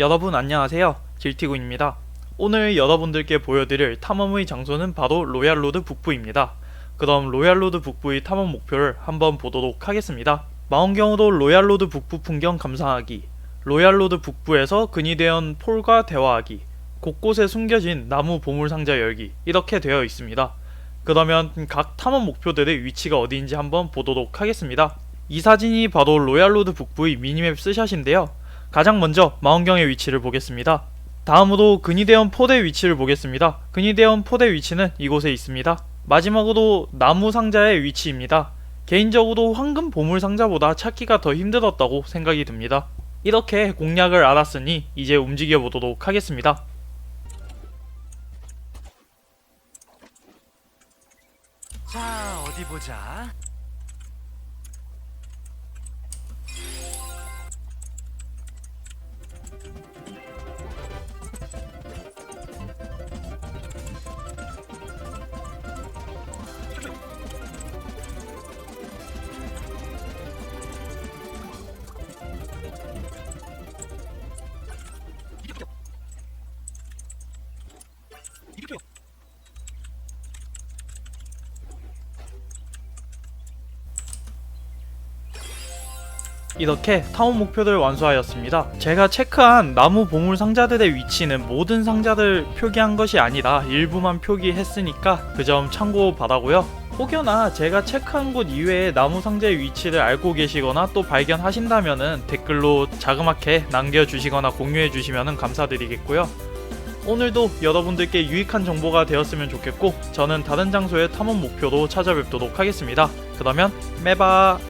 여러분 안녕하세요. 길티구입니다. 오늘 여러분들께 보여드릴 탐험의 장소는 바로 로얄로드 북부입니다. 그럼 로얄로드 북부의 탐험 목표를 한번 보도록 하겠습니다. 망원경으로 로얄로드 북부 풍경 감상하기, 로얄로드 북부에서 근위대원 폴과 대화하기, 곳곳에 숨겨진 나무 보물 상자 열기 이렇게 되어 있습니다. 그러면 각 탐험 목표들의 위치가 어디인지 한번 보도록 하겠습니다. 이 사진이 바로 로얄로드 북부의 미니맵 스샷인데요. 가장 먼저 망원경의 위치를 보겠습니다. 다음으로 근위대원 포대 위치를 보겠습니다. 근위대원 포대 위치는 이곳에 있습니다. 마지막으로 나무 상자의 위치입니다. 개인적으로 황금 보물 상자보다 찾기가 더 힘들었다고 생각이 듭니다. 이렇게 공략을 알았으니 이제 움직여 보도록 하겠습니다. 자, 어디 보자. 이렇게 탐험 목표를 완수하였습니다. 제가 체크한 나무 보물 상자들의 위치는 모든 상자를 표기한 것이 아니라 일부만 표기했으니까 그 점 참고 바라고요. 혹여나 제가 체크한 곳 이외에 나무 상자의 위치를 알고 계시거나 또 발견하신다면은 댓글로 자그맣게 남겨주시거나 공유해주시면 감사드리겠고요. 오늘도 여러분들께 유익한 정보가 되었으면 좋겠고 저는 다른 장소의 탐험 목표로 찾아뵙도록 하겠습니다. 그러면 매바